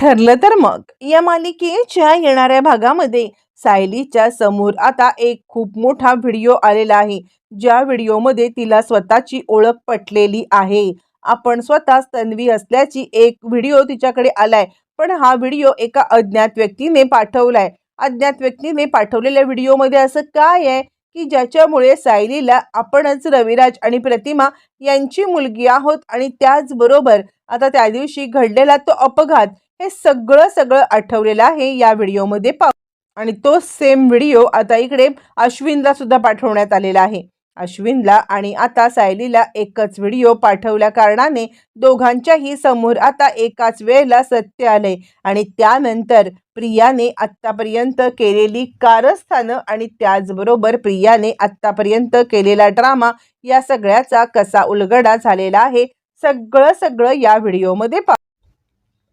ठरलं तर मग. या मालिकेच्या येणाऱ्या भागामध्ये सायलीच्या समोर आता एक खूप मोठा व्हिडिओ आलेला आहे. ज्या व्हिडिओमध्ये तिला स्वतःची ओळख पटलेली आहे. आपण स्वतः तन्वी असल्याची एक व्हिडिओ तिच्याकडे आलाय. पण हा व्हिडिओ एका अज्ञात व्यक्तीने पाठवलाय. अज्ञात व्यक्तीने पाठवलेल्या व्हिडिओमध्ये असं काय आहे? की ज्याच्यामुळे सायलीला आपणच रविराज आणि प्रतिमा यांची मुलगी आहोत आणि त्याचबरोबर आता त्या दिवशी घडलेला तो अपघात हे सगळं सगळं आठवलेलं आहे या व्हिडिओमध्ये पाहू आणि तो सेम व्हिडिओ आता इकडे अश्विनला सुद्धा पाठवण्यात आलेला आहे. अश्विनला आणि आता सायलीला एकच व्हिडिओ पाठवल्या कारणाने दोघांच्याही समोर आता एकाच वेळेला सत्य आलंय. आणि त्यानंतर प्रियाने आत्तापर्यंत केलेली कारस्थानं आणि त्याचबरोबर प्रियाने आत्तापर्यंत केलेला ड्रामा या सगळ्याचा कसा उलगडा झालेला आहे सगळं सगळं या व्हिडिओमध्ये पा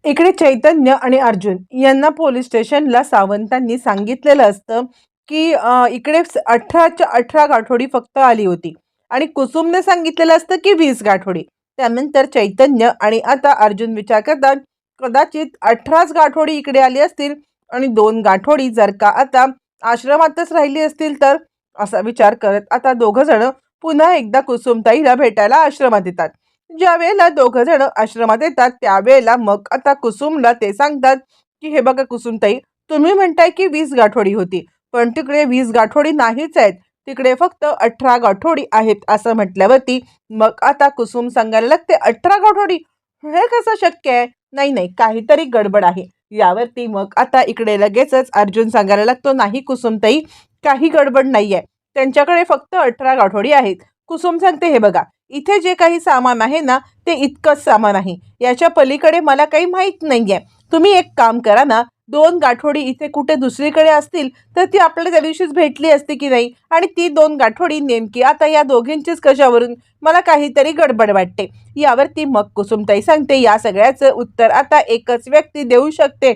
इकडे चैतन्य आणि अर्जुन यांना पोलीस स्टेशनला सावंतांनी सांगितलेलं असतं की इकडे अठराच्या अठरा गाठोडी फक्त आली होती. आणि कुसुमने सांगितलेलं असतं की वीस गाठोडी. त्यानंतर चैतन्य आणि आता अर्जुन विचार करतात कदाचित अठराच गाठोडी इकडे आली असतील आणि दोन गाठोडी जर का आता आश्रमातच राहिली असतील तर? असा विचार करत आता दोघं जण पुन्हा एकदा कुसुमताईला भेटायला आश्रमात येतात. ज्या वेळेला दोघं जण आश्रमात येतात त्यावेळेला मग आता कुसुमला ते सांगतात की हे बघा कुसुमताई तुम्ही म्हणताय की वीस गाठोडी होती पण तिकडे वीस गाठोडी नाहीच आहेत. तिकडे फक्त अठरा गाठोडी आहेत असं म्हटल्यावरती मग आता कुसुम सांगायला लागते अठरा गाठोडी? हे कसं शक्य आहे? नाही नाही काहीतरी गडबड आहे. यावरती मग आता इकडे लगेचच अर्जुन सांगायला लागतो नाही कुसुमताई काही गडबड नाही आहे त्यांच्याकडे फक्त अठरा गाठोडी आहेत. कुसुम सांगते हे बघा इथे जे काही सामान आहे ना ते इतकंच सामान आहे. याच्या पलीकडे मला काही माहीत नाही आहे तुम्ही एक काम करा ना दोन गाठोडी इथे कुठे दुसरीकडे असतील तर ती आपल्याला त्या दिवशीच भेटली असती की नाही? आणि ती दोन गाठोडी नेमकी आता या दोघींचीच कशावरून? मला काहीतरी गडबड वाटते. यावरती मग कुसुमताई सांगते या सगळ्याचं उत्तर आता एकच व्यक्ती देऊ शकते.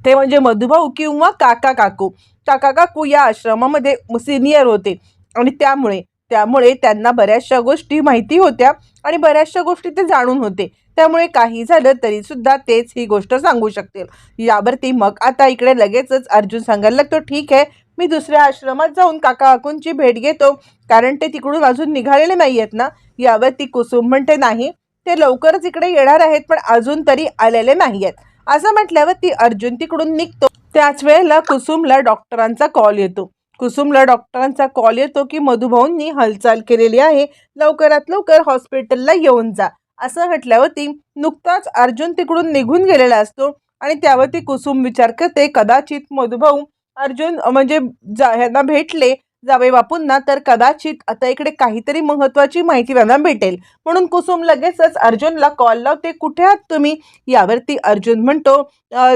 ते म्हणजे मधुभाऊ किंवा काका काकू. काका काकू या आश्रमामध्ये सिनियर होते. आणि त्यामुळे त्यामुळे त्यांना बऱ्याचशा गोष्टी माहिती होत्या आणि बऱ्याचशा गोष्टी ते जाणून होते. त्यामुळे काही झालं तरी सुद्धा तेच ही गोष्ट सांगू शकतील. यावरती मग आता इकडे लगेचच अर्जुन सांगायला लागतो ठीक आहे मी दुसऱ्या आश्रमात जाऊन काका काकूंची भेट घेतो. कारण ते तिकडून अजून निघालेले नाही आहेत ना. यावरती कुसुम म्हणते नाही ते लवकरच इकडे येणार आहेत पण अजून तरी आलेले नाही आहेत असं म्हटल्यावर ती अर्जुन तिकडून निघतो. त्याच वेळेला कुसुमला डॉक्टरांचा कॉल येतो. कुसुमला डॉक्टरांचा कॉल येतो की मधुभाऊंनी हालचाल केलेली आहे. लवकरात लवकर हॉस्पिटलला येऊन जा. असं म्हटल्यावरती नुकताच अर्जुन तिकडून निघून गेलेला असतो आणि त्यावरती कुसुम विचार करते कदाचित मधुभाऊ अर्जुन म्हणजे जा ह्यांना भेटले जावे बापूंना तर कदाचित आता इकडे काहीतरी महत्त्वाची माहिती त्यांना भेटेल. म्हणून कुसुम लगेचच अर्जुनला कॉल लावते कुठे आहात तुम्ही? यावरती अर्जुन म्हणतो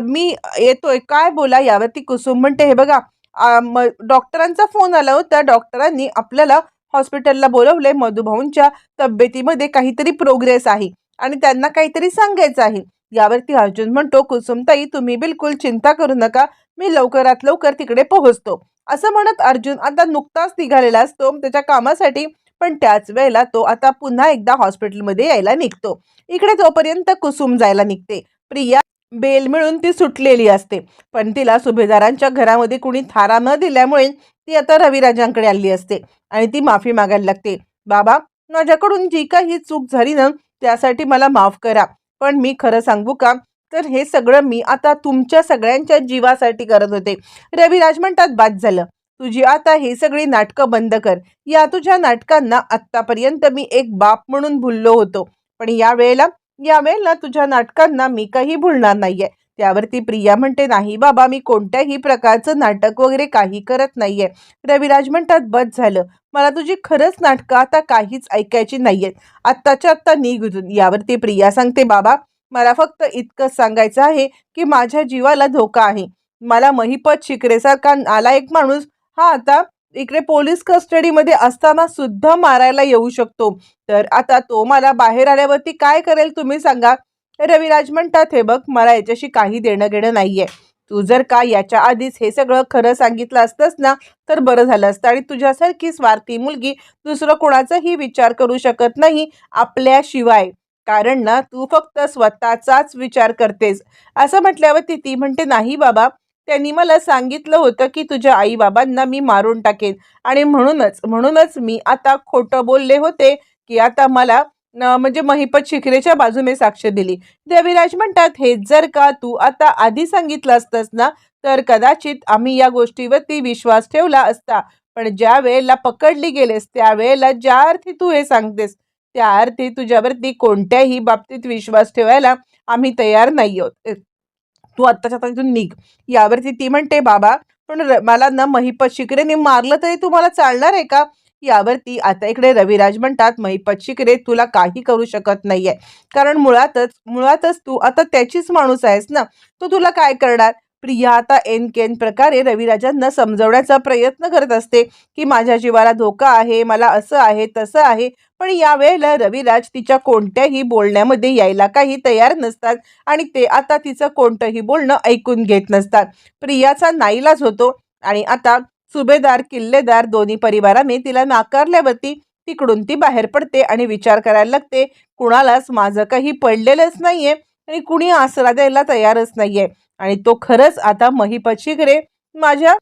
मी येतोय. काय बोला? यावरती कुसुम म्हणते हे बघा डॉक्टरांचा फोन आला होता. डॉक्टरांनी आपल्याला हॉस्पिटलला बोलवले मधुभाऊंच्या तब्येतीमध्ये काहीतरी प्रोग्रेस आहे आणि त्यांना काहीतरी सांगायचं आहे. यावरती अर्जुन म्हणतो कुसुमताई तुम्ही बिलकुल चिंता करू नका. मी लवकरात लवकर तिकडे पोहोचतो. असं म्हणत अर्जुन आता नुकताच निघालेला असतो त्याच्या कामासाठी. पण त्याच वेळेला तो आता पुन्हा एकदा हॉस्पिटलमध्ये यायला निघतो. इकडे तोपर्यंत कुसुम जायला निघते प्रिया बेल मिळून ती सुटलेली असते. पण तिला सुभेदारांच्या घरामध्ये कुणी थारा न दिल्यामुळे ती आता रविराजांकडे आली असते आणि ती माफी मागायला लागते. बाबा माझ्याकडून जी काही चूक झाली ना त्यासाठी मला माफ करा. पण मी खरं सांगू का? तर हे सगळं मी आता तुमच्या सगळ्यांच्या जीवासाठी करत होते रविराज म्हणतात बाद झालं. तुझी आता हे सगळी नाटकं बंद कर. या तुझ्या नाटकांना आत्तापर्यंत मी एक बाप म्हणून भुललो होतो. पण या वेळेला यावेळेला तुझ्या नाटकांना मी काही भुलणार नाहीये. त्यावरती प्रिया म्हणते नाही बाबा मी कोणत्याही प्रकारचं नाटक वगैरे काही करत नाहीये. रविराज म्हणतात बस झालं. मला तुझी खरंच नाटकं आता काहीच ऐकायची नाहीयेत. आत्ताच्या आत्ता निघून यावरती प्रिया सांगते बाबा मला फक्त इतकंच सांगायचं आहे की माझ्या जीवाला धोका आहे. मला महिपत शिकरेसारखा आला एक माणूस हा आता इकडे पोलीस कस्टडीमध्ये असताना सुद्धा मारायला येऊ शकतो. तर आता तो मला बाहेर आल्यावरती काय करेल तुम्ही सांगा. रविराज म्हणतात हे बघ मला याच्याशी काही देणं घेणं नाहीये. तू जर का याच्या आधीच हे सगळं खरं सांगितलं असतंस ना तर बरं झालं असतं. आणि तुझ्यासारखी स्वार्थी मुलगी दुसरं कोणाचाही विचार करू शकत नाही आपल्याशिवाय. कारण ना तू फक्त स्वतःचाच विचार करतेस. असं म्हटल्यावरती ती म्हणते नाही बाबा त्यांनी मला सांगितलं होतं की तुझ्या आईबाबांना मी मारून टाकेन. आणि म्हणूनच म्हणूनच मी आता खोटं बोलले होते की आता मला म्हणजे महिपत शिखरेच्या बाजूने साक्ष दिली. देवीराज म्हणतात हेच जर का तू आता आधी सांगितलं असतंस ना तर कदाचित आम्ही या गोष्टीवरती विश्वास ठेवला असता. पण ज्या वेळेला पकडली गेलेस त्यावेळेला ज्या अर्थी तू हे सांगतेस त्या अर्थी तुझ्यावरती कोणत्याही बाबतीत विश्वास ठेवायला आम्ही तयार नाही आहोत. तू आत्ताच्या आता इथून निघ. यावरती ती म्हणते बाबा पण र- मला ना महिपत शिकरेने मारलं तरी तुम्हाला चालणार आहे का? यावरती आता इकडे रविराज म्हणतात महिपत शिकरे तुला काही करू शकत नाहीये. कारण मुळातच मुळातच तू आता त्याचीच माणूस आहेस ना. तो तुला काय करणार? प्रिया आता एन केन प्रकारे रविराजांना समजवण्याचा प्रयत्न करत असते की माझ्या जीवाला धोका आहे मला असं आहे तसं आहे. पण यावेळेला रविराज तिच्या कोणत्याही बोलण्यामध्ये यायला काही तयार नसतात आणि ते आता तिचं कोणतंही बोलणं ऐकून घेत नसतात. प्रियाचा नाईलाज होतो आणि आता सुभेदार किल्लेदार दोन्ही परिवाराने तिला नाकारल्यावरती तिकडून ती बाहेर पडते आणि विचार करायला लागते कुणालाच माझं काही पडलेलंच नाहीये आणि कुणी आसरा द्यायला तयारच नाहीये. आणि तो खरंच आता महिपत घरे. माझ्या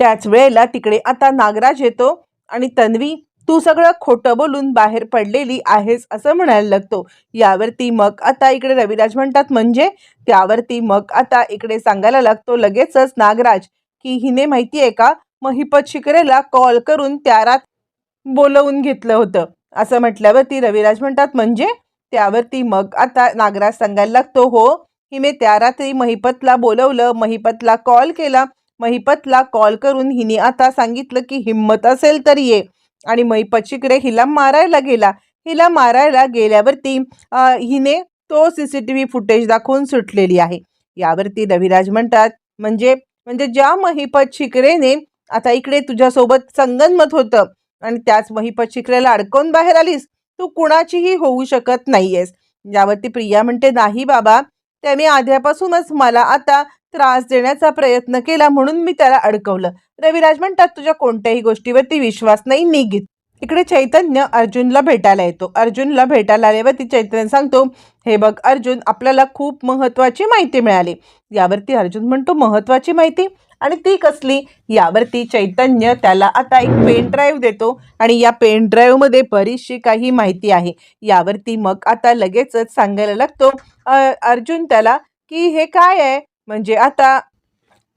त्याच वेळेला तिकडे आता नागराज येतो आणि तन्वी तू सगळं खोटं बोलून बाहेर पडलेली आहेस असं म्हणायला लागतो. यावरती मग आता इकडे रविराज म्हणतात म्हणजे? त्यावरती मग आता इकडे सांगायला लागतो लगेचच नागराज की हिने माहिती आहे का महिपत शिकरेला कॉल करून त्या रात बोलवून घेतलं होतं. असं म्हटल्यावरती रविराज म्हणतात म्हणजे? त्यावरती मग आता नागराज सांगायला लागतो हो हिने त्या रात्री महिपतला बोलवलं महिपतला कॉल केला महिपतला कॉल करून हिने आता सांगितलं की हिंमत असेल तर ये. आणि महिपत हिला मारायला गेला. हिला मारायला गेल्यावरती हिने तो C C T V footage दाखवून सुटलेली आहे. यावरती रविराज म्हणतात म्हणजे म्हणजे ज्या महिपत शिकरेने आता इकडे तुझ्यासोबत संगनमत होतं आणि त्याच महिपत शिकरेला अडकवून बाहेर आलीस तू कुणाचीही होऊ शकत नाहीयेस. यावरती प्रिया म्हणते नाही बाबा त्याने आधीपासूनच मला आता त्रास देण्याचा प्रयत्न केला म्हणून मी त्याला अडकवलं. रविराज म्हणतात तुझ्या कोणत्याही गोष्टीवरती विश्वास नाही निघित इकडे चैतन्य अर्जुनला भेटायला येतो. अर्जुनला भेटायला आल्यावरती चैतन्य सांगतो हे बघ अर्जुन आपल्याला खूप महत्त्वाची माहिती मिळाली. यावरती अर्जुन म्हणतो महत्त्वाची माहिती? आणि ती कसली? यावरती चैतन्य त्याला आता एक पेन ड्राईव्ह देतो आणि या पेन ड्राईव्हमध्ये बरीचशी काही माहिती आहे. यावरती मग आता लगेचच सांगायला लागतो अर्जुन त्याला की हे काय आहे? म्हणजे आता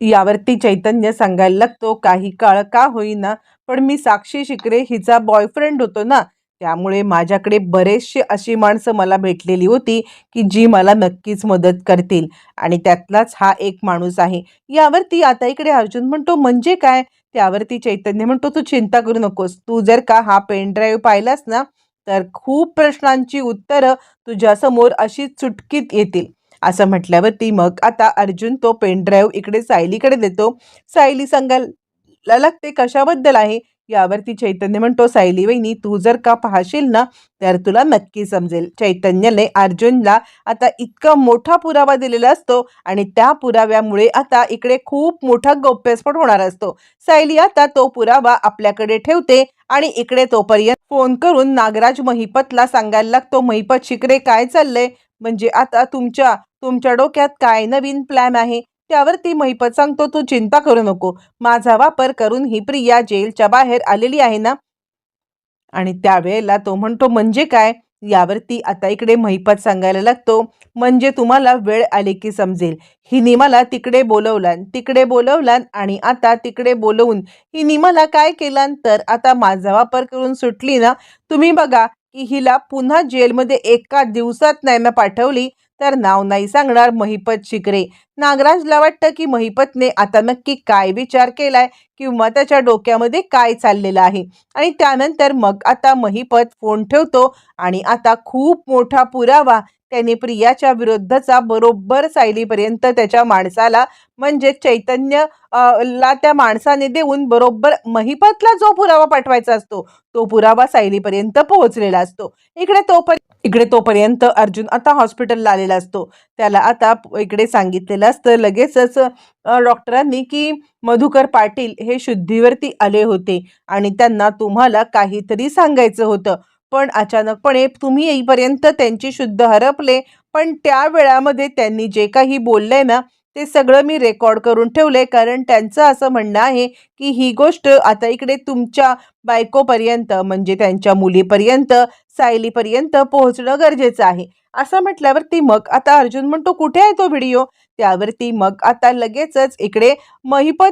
यावरती चैतन्य सांगायला लागतो काही काळ का होईना पण मी साक्षी शिकरे हिचा बॉयफ्रेंड होतो ना त्यामुळे माझ्याकडे बरेचसे अशी माणसं मला भेटलेली होती की जी मला नक्कीच मदत करतील आणि त्यातलाच हा एक माणूस आहे. यावरती आता इकडे अर्जुन म्हणतो म्हणजे काय? त्यावरती चैतन्य म्हणतो तू चिंता करू नकोस. तू जर का हा पेन ड्राईव्ह पाहिलास ना तर खूप प्रश्नांची उत्तरं तुझ्यासमोर अशी चुटकीत येतील. असं म्हटल्यावरती मग आता अर्जुन तो पेन ड्राईव्ह इकडे सायलीकडे देतो. सायली सांगायला लागते कशाबद्दल आहे? यावरती चैतन्य म्हणतो सायली वहिनी तू जर का पाहशील ना तर तुला नक्की समजेल. चैतन्यने अर्जुनला आता इतका मोठा पुरावा दिलेला असतो आणि त्या पुराव्यामुळे आता इकडे खूप मोठा गौप्यस्फोट होणार असतो. सायली आता तो पुरावा आपल्याकडे ठेवते आणि इकडे तोपर्यंत फोन करून नागराज महिपतला सांगायला लागतो महिपत शिकरे काय चाललंय? म्हणजे आता तुमच्या तुमच्या डोक्यात काय नवीन प्लॅन आहे? त्यावरती महिपत सांगतो तू चिंता करू नको. माझा वापर करून ही प्रिया जेलच्या बाहेर आलेली आहे ना? आणि त्यावेळेला तो म्हणतो म्हणजे काय? यावरती आता इकडे महिपत सांगायला लागतो म्हणजे तुम्हाला वेळ आली की समजेल. हिने मला तिकडे बोलवलान तिकडे बोलवलान आणि आता तिकडे बोलवून हिने मला काय केलान? तर आता माझा वापर करून सुटली ना? तुम्ही बघा की हिला पुन्हा जेलमध्ये एका दिवसात नाही ना पाठवली? तर नाव नाही सांगणार महिपत शिकरे. नागराजला वाटतं की महिपतने आता नक्की काय विचार केलाय किंवा त्याच्या डोक्यामध्ये काय चाललेलं आहे. आणि त्यानंतर मग आता महिपत फोन ठेवतो आणि आता खूप मोठा पुरावा त्याने प्रियाच्या विरुद्धचा बरोबर सायलीपर्यंत त्याच्या माणसाला म्हणजे चैतन्य ला त्या माणसाने देऊन बरोबर महिपतला जो पुरावा पाठवायचा असतो तो पुरावा सायलीपर्यंत पोहोचलेला असतो. इकडे तोपर्यंत इकडे तोपर्यंत अर्जुन आता हॉस्पिटलला आलेला असतो. त्याला आता इकडे सांगितलेलं असतं लगेचच डॉक्टरांनी की मधुकर पाटील हे शुद्धीवरती आले होते आणि त्यांना तुम्हाला काहीतरी सांगायचं होतं. पण अचानकपणे तुम्ही येईपर्यंत त्यांची शुद्ध हरपले. पण त्या वेळामध्ये त्यांनी जे काही बोललंय ना ते सगळं मी रेकॉर्ड करून ठेवले कारण त्यांचं असं म्हणणं आहे की ही गोष्ट आता इकडे तुमच्या बायकोपर्यंत म्हणजे त्यांच्या मुलीपर्यंत सायलीपर्यंत पोहोचणं गरजेचं आहे. असं म्हटल्यावरती मग आता अर्जुन म्हणतो कुठे आहे तो व्हिडिओ? त्यावरती मग आता लगेचच इकडे महिपत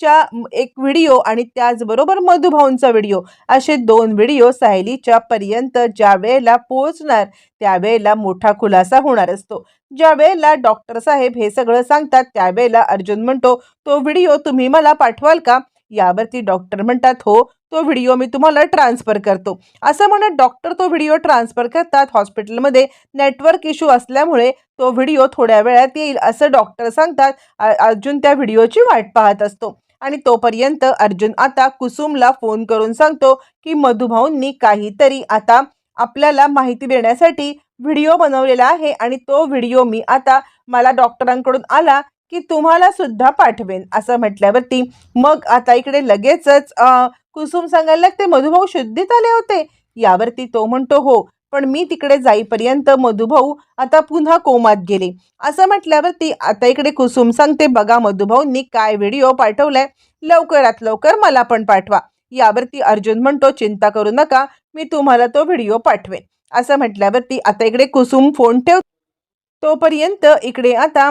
च्या एक व्हिडिओ आणि त्याचबरोबर मधुभाऊंचा व्हिडिओ असे दोन व्हिडिओ सायलीच्या पर्यंत ज्या वेळेला पोहोचणार त्यावेळेला मोठा खुलासा होणार असतो. ज्या वेळेला डॉक्टर साहेब हे सगळं सांगतात त्यावेळेला अर्जुन म्हणतो तो व्हिडिओ तुम्ही मला पाठवाल का? यावरती डॉक्टर म्हणतात हो तो व्हिडिओ मी तुम्हाला ट्रान्सफर करतो. असं म्हणत डॉक्टर तो व्हिडिओ ट्रान्सफर करतात. हॉस्पिटलमध्ये नेटवर्क इश्यू असल्यामुळे तो व्हिडिओ थोड्या वेळात येईल असं डॉक्टर सांगतात. अर्जुन त्या व्हिडिओची वाट पाहत असतो. आणि तोपर्यंत अर्जुन आता कुसुमला फोन करून सांगतो की मधुभाऊंनी काहीतरी आता आपल्याला माहिती देण्यासाठी व्हिडिओ बनवलेला आहे आणि तो व्हिडिओ मी आता मला डॉक्टरांकडून आला की तुम्हाला सुद्धा पाठवेन असं म्हटल्यावरती मग आता इकडे लगेचच कुसुम सांगायला लागते मधुभाऊ शुद्धीत आले होते. यावरती तो म्हणतो हो पण मी तिकडे जाईपर्यंत मधुभाऊ आता पुन्हा कोमात गेले. असं म्हटल्यावरती आता इकडे कुसुम सांगते बघा मधुभाऊंनी काय व्हिडिओ पाठवलाय लवकरात लवकर मला पण पाठवा. यावरती अर्जुन म्हणतो चिंता करू नका मी तुम्हाला तो व्हिडिओ पाठवेन. असं म्हटल्यावरती आता इकडे कुसुम फोन ठेव तोपर्यंत इकडे आता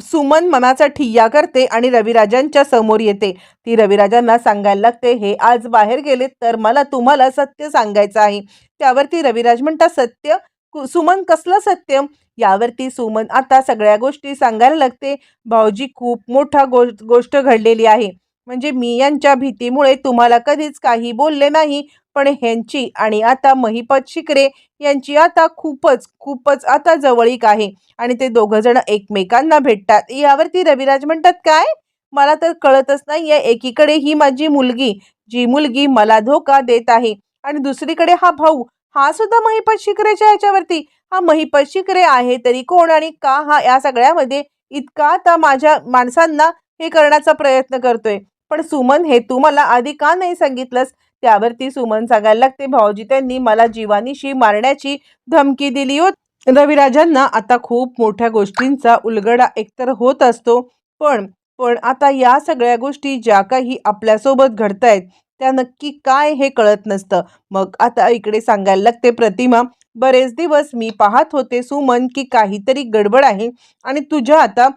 सुमन मनाचा ठिय्या करते आणि रविराजांच्या समोर येते. ती रविराजांना सांगायला लागते हे आज बाहेर गेले तर मला तुम्हाला सत्य सांगायचं आहे. त्यावरती रविराज म्हणतात सत्य? कु- सुमन कसलं सत्य? यावरती सुमन आता सगळ्या गोष्टी सांगायला लागते. भाऊजी खूप मोठा गो गोष्ट घडलेली आहे. म्हणजे मी यांच्या भीतीमुळे तुम्हाला कधीच काही बोलले नाही. पण ह्यांची आणि आता महिपत शिकरे यांची आता खूपच खूपच आता जवळीक आहे. आणि ते दोघं जण एकमेकांना भेटतात. यावरती रविराज म्हणतात काय? मला तर कळतच नाहीये. एकीकडे ही माझी मुलगी जी मुलगी मला धोका देत आहे. आणि दुसरीकडे हा भाऊ हा सुद्धा महिपत शिकरेच्या ह्याच्यावरती. हा महिपत शिकरे आहे तरी कोण आणि का हा या सगळ्यामध्ये इतका आता माझ्या माणसांना हे करण्याचा प्रयत्न करतोय. पण सुमन हे तू मला आधी का नाही सांगितलंस? त्यावरती सुमन सांगायला लागते भाऊजी त्यांनी मला जीवानीशी मारण्याची धमकी दिली होती. रविराजांना आता खूप मोठ्या गोष्टींचा उलगडा एकतर होत असतो पण पण आता या सगळ्या गोष्टी ज्या काही आपल्यासोबत घडतायत त्या नक्की काय हे कळत नसतं. मग आता इकडे सांगायला लागते प्रतिमा बरेच दिवस मी पाहत होते सुमन की काहीतरी गडबड आहे आणि तुझ्या आता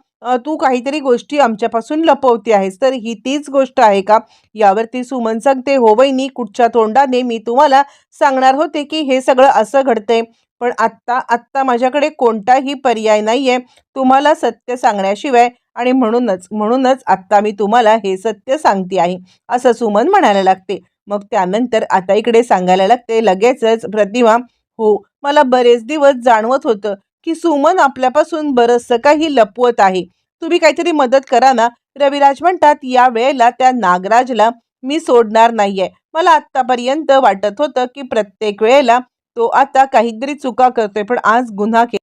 तू काहीतरी गोष्टी आमच्यापासून लपवते आहेस. तर ही तीच गोष्ट आहे का? यावरती सुमन सांगते हो वहिनी कुठच्या तोंडाने मी तुम्हाला सांगणार होते की हे सगळं असं घडतंय. पण आत्ता आत्ता माझ्याकडे कोणताही पर्याय नाही आहे तुम्हाला सत्य सांगण्याशिवाय आणि म्हणूनच म्हणूनच आत्ता मी तुम्हाला हे सत्य सांगते आहे. असं सुमन म्हणायला लागते. मग त्यानंतर आता इकडे सांगायला लागते लगेचच प्रतिमा हो मला बरेच दिवस जाणवत होतं. की सुमन आपल्यापासून बरंचसं काही लपवत आहे. तुम्ही काहीतरी मदत करा ना. रविराज म्हणतात या वेळेला त्या नागराजला मी सोडणार नाहीये. मला आत्तापर्यंत वाटत होतं की प्रत्येक वेळेला तो आता काहीतरी चुका करतोय पण आज गुन्हा के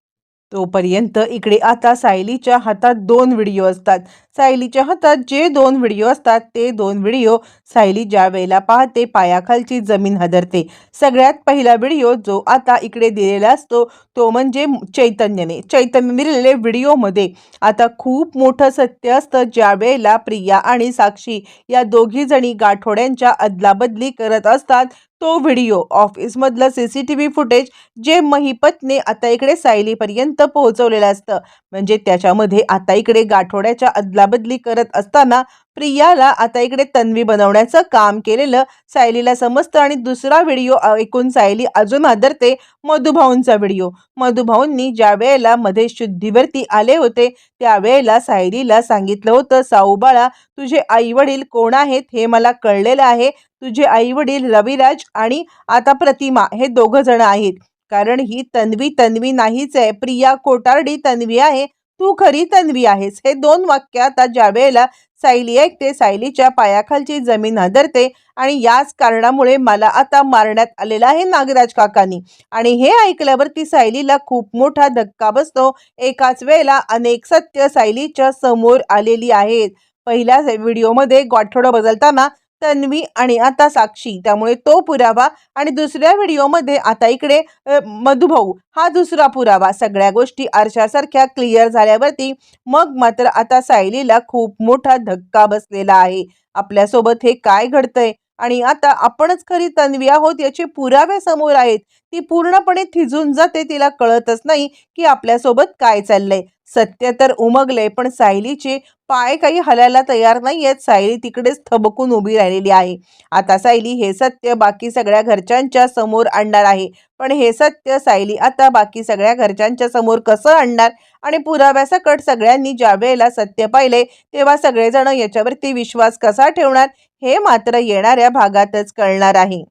तोपर्यंत इकडे आता सायलीच्या हातात दोन व्हिडिओ असतात. सायलीच्या हातात जे दोन व्हिडिओ असतात ते दोन व्हिडिओ सायली ज्या वेळेला पाहते पायाखालची जमीन हदरते. सगळ्यात पहिला व्हिडिओ जो आता इकडे दिलेला असतो तो म्हणजे चैतन्यने. चैतन्य दिलेले व्हिडिओमध्ये आता खूप मोठं सत्य असतं. ज्या वेळेला प्रिया आणि साक्षी या दोघी जणी गाठोड्यांच्या अदलाबदली करत असतात तो video ऑफिसमधलं C C T V footage जे महिपतने आता इकडे सायलीपर्यंत पोहोचवलेलं असतं. म्हणजे त्याच्यामध्ये आता इकडे गाठोड्याच्या अदलाबदली करत असताना प्रियाला आता इकडे तन्वी बनवण्याचं काम केलेलं सायलीला समजतं आणि दुसरा व्हिडिओ ऐकून सायली अजून आदरते मधुभाऊंचा व्हिडिओ. मधुभाऊंनी ज्या वेळेला मध्ये शुद्धीवरती आले होते त्यावेळेला सायलीला सांगितलं होतं साऊबाळा तुझे आई वडील कोण आहेत हे मला कळलेलं आहे. तुझे आई वडील रविराज आणि आता प्रतिमा हे दोघं जण आहेत. कारण ही तन्वी तन्वी नाहीच आहे. प्रिया कोटारडी तन्वी आहे. तू खरी तन्वी आहेस. हे दोन वाक्य आता ज्या वेळेला सायली ऐकते सायलीच्या पायाखालची जमीन हादरते आणि याच कारणामुळे मला आता मारण्यात आलेला आहे नागराज काकांनी. आणि हे ऐकल्यावर ती सायलीला खूप मोठा धक्का बसतो. एकाच वेळेला अनेक सत्य सायलीच्या समोर आलेली आहेत. पहिल्या व्हिडिओमध्ये गाठोडं बदलताना तन्वी आणि आता साक्षी. त्यामुळे तो पुरावा आणि दुसऱ्या व्हिडिओमध्ये आता इकडे मधुभाऊ हा दुसरा पुरावा. सगळ्या गोष्टी आरशासारख्या क्लिअर झाल्यावरती मग मात्र आता सायलीला खूप मोठा धक्का बसलेला आहे. आपल्यासोबत हे काय घडतंय? आणि आता आपणच खरी तन्वी आहोत याचे पुरावे समोर आहेत. ती पूर्णपणे थिजून जाते तिला कळतच नाही की आपल्यासोबत काय चाललंय. सत्य तर उमगले पण सायलीचे पाय काही हलायला तयार नाही आहेत सायली तिकडेच थबकून उभी राहिलेली आहे. आता सायली हे सत्य बाकी सगळ्या घरच्यांच्या समोर आणणार आहे. पण हे सत्य सायली आता बाकी सगळ्या घरच्यांच्या समोर कसं आणणार? आणि पुराव्यासकट सगळ्यांनी ज्या वेळेला सत्य पाहिले तेव्हा सगळेजण याच्यावरती विश्वास कसा ठेवणार? हे मात्र येणाऱ्या भागातच कळणार आहे.